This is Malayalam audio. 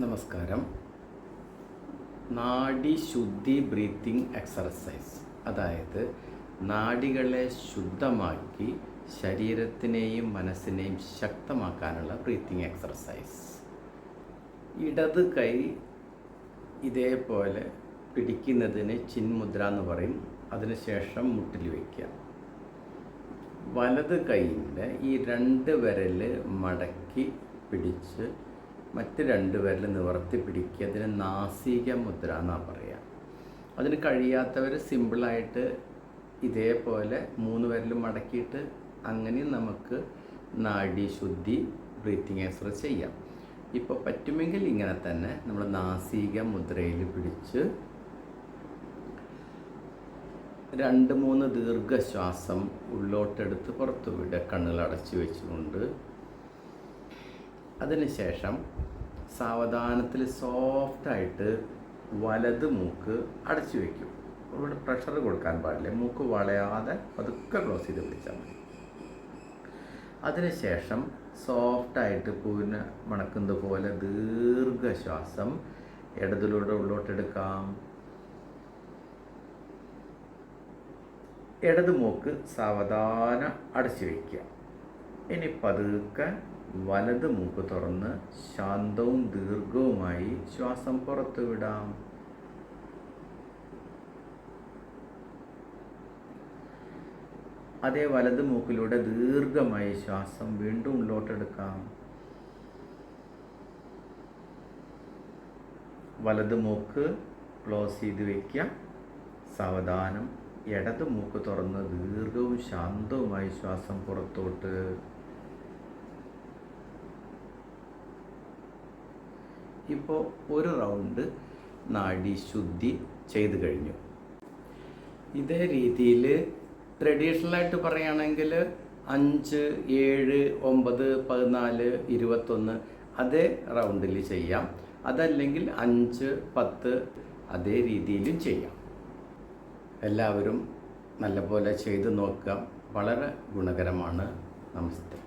നമസ്കാരം. നാഡി ശുദ്ധി ബ്രീത്തിങ് എക്സർസൈസ്. അതായത് നാഡികളെ ശുദ്ധമാക്കി ശരീരത്തിനെയും മനസ്സിനെയും ശക്തമാക്കാനുള്ള ബ്രീത്തിങ് എക്സർസൈസ്. ഇടത് കൈ ഇതേപോലെ പിടിക്കുന്നതിന് ചിന്മുദ്ര എന്ന് പറയും. അതിനുശേഷം മുട്ടിൽ വയ്ക്കുക വലത് കൈയിന്റെ ഈ രണ്ട് വിരൽ മടക്കി പിടിച്ച് മറ്റ് രണ്ട് വിരൽ നിവർത്തി പിടിക്കുക അതിന് നാസിക മുദ്ര എന്നാണ് പറയുക അതിന് കഴിയാത്തവർ സിമ്പിളായിട്ട് ഇതേപോലെ മൂന്ന് വിരലും മടക്കിയിട്ട് അങ്ങനെ നമുക്ക് നാഡീശുദ്ധി ബ്രീത്തിങ് എക്സർസൈസ് ചെയ്യാം. ഇപ്പോൾ പറ്റുമെങ്കിൽ ഇങ്ങനെ തന്നെ നമ്മൾ നാസിക മുദ്രയിൽ പിടിച്ച് രണ്ട് മൂന്ന് ദീർഘശ്വാസം ഉള്ളോട്ടെടുത്ത് പുറത്തു വിടുക കണ്ണുകൾ അടച്ചു വെച്ചുകൊണ്ട് അതിനുശേഷം സാവധാനത്തിൽ സോഫ്റ്റായിട്ട് വലത് മൂക്ക് അടച്ചു വയ്ക്കും ഇവിടെ പ്രഷർ കൊടുക്കാൻ പാടില്ല. മൂക്ക് വളയാതെ പതുക്കെ ക്ലോസ് ചെയ്ത് പിടിച്ചാൽ മതി. അതിനുശേഷം സോഫ്റ്റായിട്ട് പൂവിന് മണക്കുന്നത് പോലെ ദീർഘശ്വാസം ഇടതിലൂടെ ഉള്ളോട്ടെടുക്കാം ഇടത് മൂക്ക് സാവധാനം അടച്ചു വയ്ക്കുക ഇനി പതുക്കെ വലത് മൂക്ക് തുറന്ന് ശാന്തവും ദീർഘവുമായി ശ്വാസം പുറത്തുവിടാം അതേ വലത് മൂക്കിലൂടെ ദീർഘമായി ശ്വാസം വീണ്ടും ഉള്ളോട്ടെടുക്കാം. വലത് മൂക്ക് ക്ലോസ് ചെയ്ത് വയ്ക്കാം സാവധാനം. ഇടത് മൂക്ക് തുറന്ന് ദീർഘവും ശാന്തവുമായി ശ്വാസം പുറത്തോട്ട്. ഇപ്പോൾ ഒരു റൗണ്ട് നാഡീശുദ്ധി ചെയ്തു കഴിഞ്ഞു. ഇതേ രീതിയിൽ ട്രഡീഷണലായിട്ട് പറയുകയാണെങ്കിൽ അഞ്ച് ഏഴ് ഒമ്പത് പതിനാല് ഇരുപത്തൊന്ന് അതേ റൗണ്ടിൽ ചെയ്യാം. അതല്ലെങ്കിൽ അഞ്ച് പത്ത് അതേ രീതിയിലും ചെയ്യാം. എല്ലാവരും നല്ലപോലെ ചെയ്ത് നോക്കുക. വളരെ ഗുണകരമാണ്. നമസ്തേ.